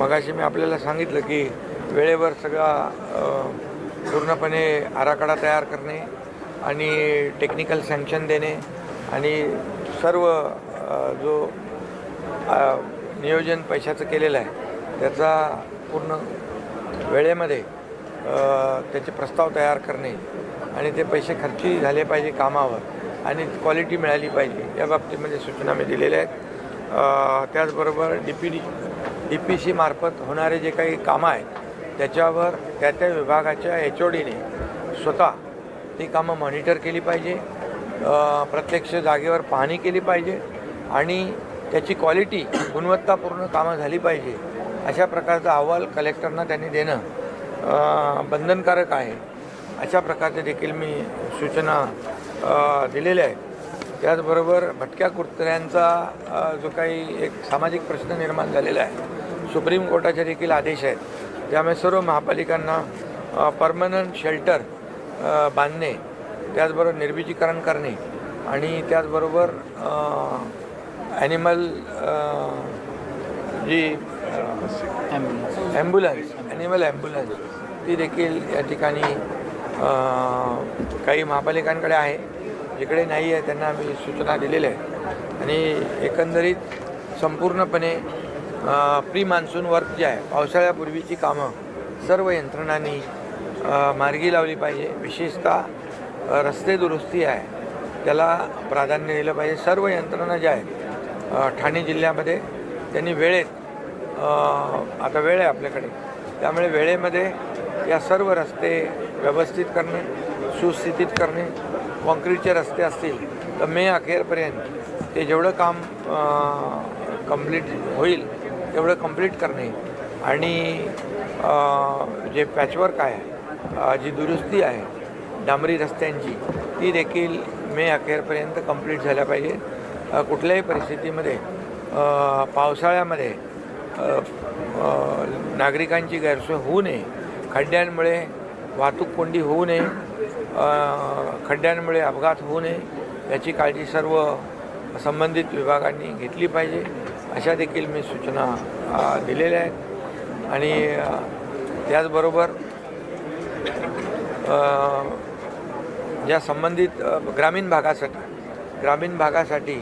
मगाशी मी आपल्याला सांगितलं की वेळेवर सगळा पूर्णपणे आराखडा तयार करणे आणि टेक्निकल सँक्शन देणे आणि सर्व जो नियोजन पैशाचं केलेलं आहे त्याचा पूर्ण वेळेमध्ये त्याचे प्रस्ताव तयार करणे आणि ते पैसे खर्ची झाले पाहिजे कामावर आणि क्वालिटी मिळाली पाहिजे या बाबतीमध्ये सूचना मी दिलेल्या आहेत. त्याचबरोबर D P D E P C मार्फत होणारे जे काही कामं आहेत त्याच्यावर त्या त्या विभागाच्या एच ओ डीने स्वतः ती कामं मॉनिटर केली पाहिजे प्रत्यक्ष जागेवर पाहणी केली पाहिजे आणि त्याची क्वालिटी गुणवत्तापूर्ण कामं झाली पाहिजे अशा प्रकारचा अहवाल कलेक्टरना त्यांनी देणं बंधनकारक आहे. अशा प्रकारचे देखील मी सूचना दिलेल्या आहेत. त्याचबरोबर भटक्या कुत्र्यांचा जो काही एक सामाजिक प्रश्न निर्माण झालेला आहे सुप्रीम कोर्टाचे देखील आदेश आहेत त्यामुळे सर्व महापालिकांना परमनंट शेल्टर बांधणे त्याचबरोबर निर्विजीकरण करणे आणि त्याचबरोबर ॲनिमल जी ॲम्ब्युलन्स ॲनिमल ॲम्ब्युलन्स ती देखील या ठिकाणी काही महापालिकांकडे आहे. जिकडे नाही आहे त्यांना आम्ही सूचना दिलेल्या आहेत. आणि एकंदरीत संपूर्णपणे प्री मान्सून वर्क जे आहे पावसाळ्यापूर्वीची कामं सर्व यंत्रणांनी मार्गी लावली पाहिजे. विशेषतः रस्ते दुरुस्ती आहे त्याला प्राधान्य दिलं पाहिजे. सर्व यंत्रणा ज्या आहेत ठाणे जिल्ह्यामध्ये त्यांनी वेळेत आता वेळ आहे आपल्याकडे. त्यामुळे वेळेमध्ये या सर्व रस्ते व्यवस्थित करणे सुस्थितीत करणे कॉन्क्रीटचे रस्ते असतील तर मे अखेरपर्यंत ते जेवढं काम कंप्लीट होईल तेवढं कंप्लीट करणे. आणि जे पॅचवर्क आहे जी दुरुस्ती आहे डांबरी रस्त्यांची ती देखील मे अखेरपर्यंत कंप्लीट झाल्या पाहिजे. कुठल्याही परिस्थितीमध्ये पावसाळ्यामध्ये नागरिकांची गैरसोय होऊ नये. खड्ड्यांमुळे वाहतूक कोंडी होऊ नये. खड्ड्यांमुळे अपघात होऊ नये. याची काळजी सर्व संबंधित विभागांनी घेतली पाहिजे. अशा देखील मी सूचना दिलेल्या आहेत. आणि त्याचबरोबर ज्या संबंधित ग्रामीण भागासाठी ग्रामीण भागासाठी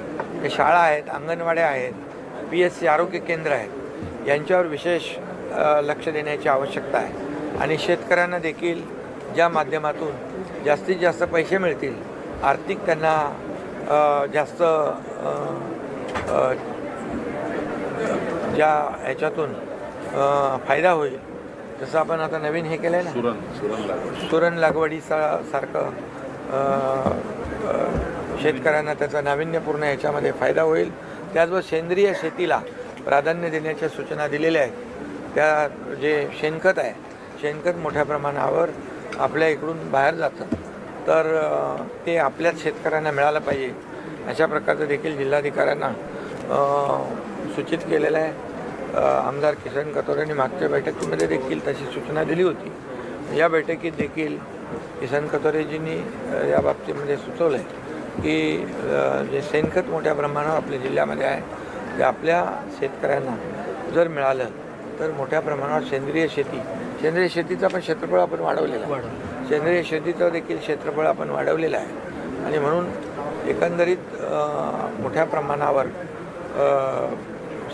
जे शाळा आहेत अंगणवाड्या आहेत पी एस सी आरोग्य केंद्र आहेत यांच्यावर विशेष लक्ष देण्याची आवश्यकता आहे. आणि शेतकऱ्यांना देखील ज्या माध्यमातून जास्तीत जास्त पैसे मिळतील. आर्थिक त्यांना जास्त ज्या ह्याच्यातून फायदा होईल. जसं आपण आता नवीन हे केलं आहे ना सुरण सुरण लागवड. सुरण लागवडीचा सारखं शेतकऱ्यांना त्याचा नाविन्यपूर्ण याच्यामध्ये फायदा होईल. त्याचबरोबर सेंद्रिय शेतीला प्राधान्य देण्याच्या सूचना दिलेल्या आहेत. त्या जे शेणखत आहे शेणखत मोठ्या प्रमाणावर आपल्या इकडून बाहेर जातं. तर ते आपल्याच शेतकऱ्यांना मिळालं पाहिजे. अशा प्रकारचं देखील जिल्हाधिकाऱ्यांना सूचित केलेलं आहे. आमदार किसन कतोरेंनी मागच्या बैठकीमध्ये देखील तशी सूचना दिली होती. या बैठकीत देखील किसन कतोरेजींनी या बाबतीमध्ये सुचवलं आहे की जे शेणखत मोठ्या प्रमाणावर आपल्या जिल्ह्यामध्ये आहे ते आपल्या शेतकऱ्यांना जर मिळालं तर मोठ्या प्रमाणावर सेंद्रिय शेती सेंद्रिय शेतीचं पण क्षेत्रफळ आपण वाढवलेलं आहे. सेंद्रिय शेतीचं देखील क्षेत्रफळ आपण वाढवलेलं आहे. आणि म्हणून एकंदरीत मोठ्या प्रमाणावर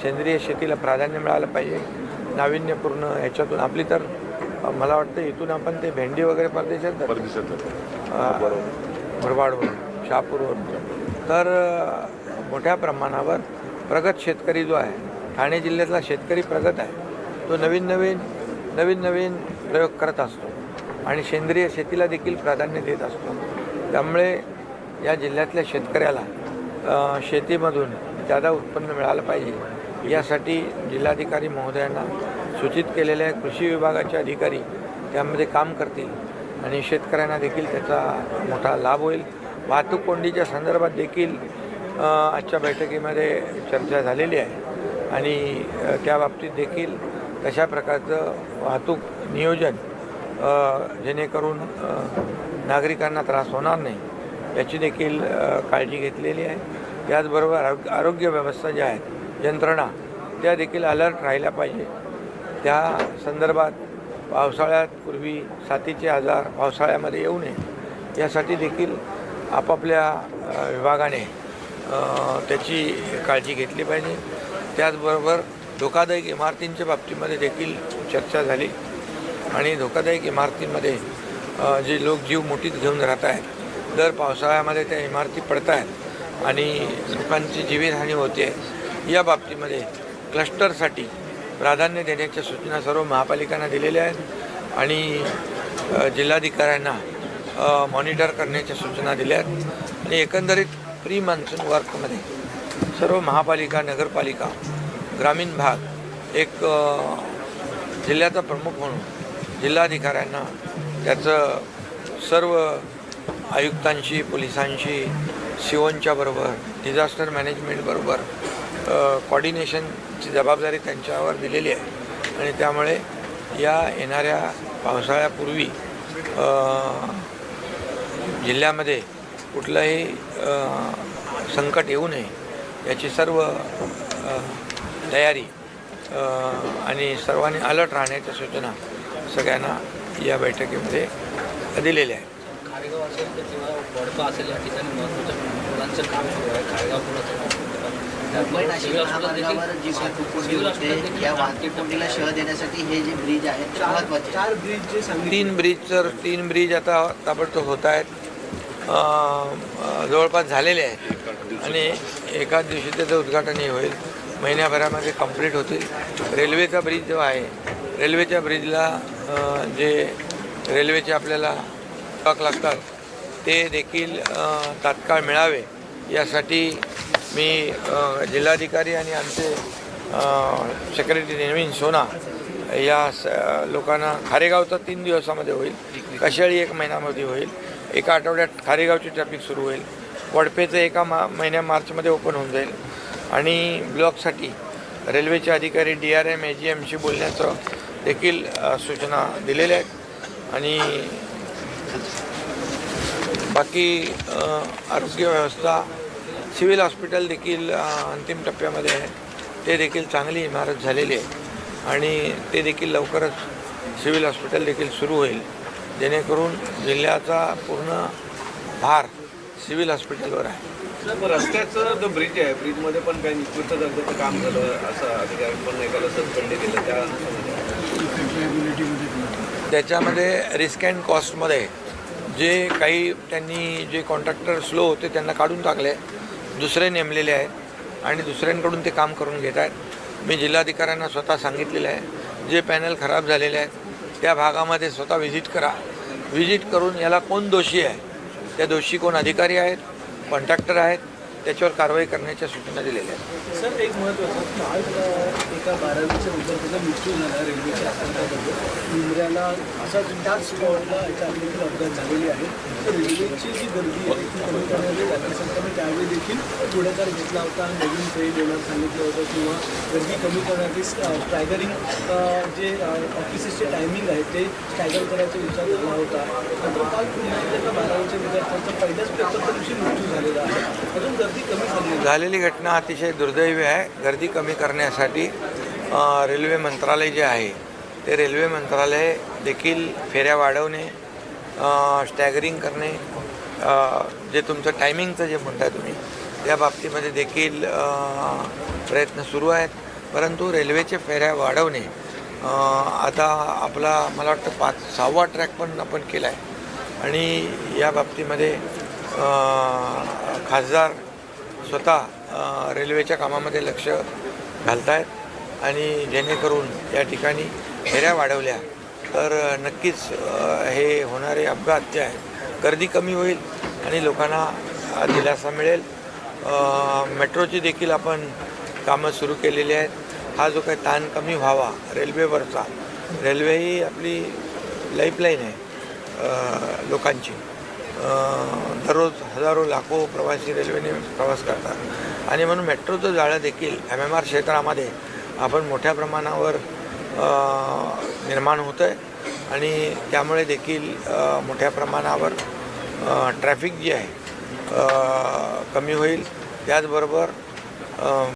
सेंद्रिय शेतीला प्राधान्य मिळालं पाहिजे. नाविन्यपूर्ण ह्याच्यातून आपली तर मला वाटतं इथून आपण ते भेंडी वगैरे परदेशात. परदेशात मुरबाडवरून शहापूरवरून. तर मोठ्या प्रमाणावर प्रगत शेतकरी जो आहे ठाणे जिल्ह्यातला शेतकरी प्रगत आहे तो नवीन नवीन नवीन नवीन प्रयोग करत असतो. आणि सेंद्रिय शेतीला देखील प्राधान्य देत असतो. त्यामुळे या जिल्ह्यातल्या शेतकऱ्याला शेतीमधून जादा उत्पन्न मिळालं पाहिजे यासाठी जिल्हाधिकारी महोदयांना सूचित केलेले आहे कृषी विभागाचे अधिकारी त्यामध्ये काम करतील आणि शेतकऱ्यांना देखील त्याचा मोठा लाभ होईल. वाहतूक कोंडीच्या संदर्भात देखील आजच्या बैठकीमध्ये चर्चा झालेली आहे. आणि त्या बाबतीत देखील तशा प्रकारचं वाहतूक नियोजन जेणेकरून नागरिकांना त्रास होणार नाही याची देखील काळजी घेतलेली आहे. त्याचबरोबर आरोग्य आरोग्य व्यवस्था ज्या आहेत यंत्रणा त्या देखील अलर्ट राहिल्या पाहिजे. त्या संदर्भात पावसाळ्यात पूर्वी साथीचे आजार पावसाळ्यामध्ये येऊ नये यासाठी देखील आपापल्या विभागाने त्याची काळजी घेतली पाहिजे. त्याचबरोबर धोकादायक इमारतींच्या बाबतीमध्ये देखील चर्चा झाली. आणि धोकादायक इमारतींमध्ये जे लोक जीव मुठीत घेऊन राहत आहेत दर पावसाळ्यामध्ये त्या इमारती पडत आहेत आणि लोकांची जीवितहानी होते या बाबतीमध्ये क्लस्टरसाठी प्राधान्य देण्याच्या सूचना सर्व महापालिकांना दिलेल्या आहेत आणि जिल्हाधिकाऱ्यांना मॉनिटर करण्याच्या सूचना दिल्या आहेत. आणि एकंदरीत प्री मान्सून वर्कमध्ये सर्व महापालिका नगरपालिका ग्रामीण भाग एक जिल्ह्याचा प्रमुख म्हणून जिल्हाधिकाऱ्यांना त्याचं सर्व आयुक्तांशी पोलिसांशी सिओनच्या बरोबर डिझास्टर मॅनेजमेंटबरोबर कॉर्डिनेशनची जबाबदारी त्यांच्यावर दिलेली आहे. आणि त्यामुळे या येणाऱ्या पावसाळ्यापूर्वी जिल्ह्यामध्ये कुठलंही संकट येऊ नये याची सर्व तयारी आणि सर्वांनी अलर्ट राहण्याच्या सूचना सगळ्यांना या बैठकीमध्ये दिलेल्या आहेत. हे तीन ब्रिज तर तीन ब्रिज आता ताबडतोब होत आहेत. जवळपास झालेले आहेत. आणि एकाच दिवशी त्याचं उद्घाटनही होईल. महिन्याभरामध्ये कंप्लीट होतील. रेल्वेचा ब्रिज जो आहे रेल्वेच्या ब्रिजला जे रेल्वेचे आपल्याला ट्रक लागतात ते देखील तात्काळ मिळावे. यासाठी मी जिल्हाधिकारी आणि आमचे सेक्रेटरी नवीन सोना या स लोकांना खारेगावचा तीन दिवसामध्ये होईल. कशाळी एक महिन्यामध्ये होईल. एका आठवड्यात खारेगावची ट्रॅफिक सुरू होईल. वडपेचं एका मा महिन्या मार्चमध्ये ओपन होऊन जाईल. आणि ब्लॉकसाठी रेल्वेचे अधिकारी D R M A G एमशी बोलण्याचं देखील सूचना दिलेल्या आहेत. आणि बाकी आरोग्य व्यवस्था सिव्हिल हॉस्पिटल देखील अंतिम टप्प्यामध्ये आहे. ते देखील चांगली इमारत झालेली आहे. आणि ते देखील लवकरच सिव्हिल हॉस्पिटल देखील सुरू होईल. जेणेकरून जिल्ह्याचा पूर्ण भार सिव्हिल हॉस्पिटलवर आहे. रस्त्याचं जो ब्रिज आहे ब्रिजमध्ये पण काही निकृष्ट दर्जाचं काम झालं असं एकाला सस्पेंड केलं. त्या त्याच्यामध्ये रिस्क अँड कॉस्टमध्ये जे काही त्यांनी जे कॉन्ट्रॅक्टर स्लो होते त्यांना काढून टाकले. दुसरे नेमलेले आहेत आणि दुसऱ्यांकडून ते काम करून घेत आहेत. मी जिल्हाधिकाऱ्यांना स्वतः सांगितलेलं आहे. जे पॅनल खराब झालेले आहेत त्या भागामध्ये स्वतः व्हिजिट करा. व्हिजिट करून याला कोण दोषी आहे? त्या दोषी कोण अधिकारी आहेत? कॉन्ट्रॅक्टर आहेत? त्याच्यावर कारवाई करण्याच्या सूचना दिलेल्या आहेत. सर एक महत्त्वाचं काल एका बारावीच्या विद्यार्थ्याचा मृत्यू झाला रेल्वेच्या अपघातामध्ये मुंबऱ्याला असाच त्याच स्पॉटला एका देखील अपघात झालेली आहे तर रेल्वेची जी गर्दी आहे ती कमी करण्यासाठी राज्य सरकारने त्यावेळी देखील पुढाकार घेतला होता. नवीन ट्रेन येणार सांगितलं होतं किंवा गर्दी कमी करण्यासाठी स्ट्रायगरिंग जे ऑफिसेसचे टायमिंग आहे ते स्ट्रायगर करायचा विचार झाला होता. मात्र काल पुन्हा एका बारावीच्या विद्यार्थ्यांचा पहिल्याच पेपरच्या दिवशी मृत्यू झालेला आहे. अजून झालेली घटना अतिशय दुर्दैवी आहे. गर्दी कमी करण्यासाठी रेल्वे मंत्रालय जे आहे ते रेल्वे मंत्रालय देखील फेऱ्या वाढवणे स्टॅगरिंग करणे जे तुमचं टायमिंगचं जे म्हणताय तुम्ही त्या बाबतीमध्ये देखील प्रयत्न सुरू आहेत. परंतु रेल्वेचे फेऱ्या वाढवणे आता आपला मला वाटतं पाच सहावा ट्रॅक पण आपण केला आहे आणि या बाबतीमध्ये खासदार स्वतः रेल्वेच्या कामामध्ये लक्ष घालत आहेत आणि जेणेकरून या ठिकाणी फेऱ्या वाढवल्या तर नक्कीच हे होणारे अपघात जे आहेत गर्दी कमी होईल आणि लोकांना दिलासा मिळेल. मेट्रोची देखील आपण कामं सुरू केलेली आहेत. हा जो काही ताण कमी व्हावा रेल्वेवरचा रेल्वे ही आपली लाईफलाईन आहे लोकांची. दररोज हजारो लाखो प्रवासी रेल्वेने प्रवास करतात. आणि म्हणून मेट्रोचं जाळं देखील एम एम आर क्षेत्रामध्ये आपण मोठ्या प्रमाणावर निर्माण होतं आहे आणि त्यामुळे देखील मोठ्या प्रमाणावर ट्रॅफिक जी आहे कमी होईल. त्याचबरोबर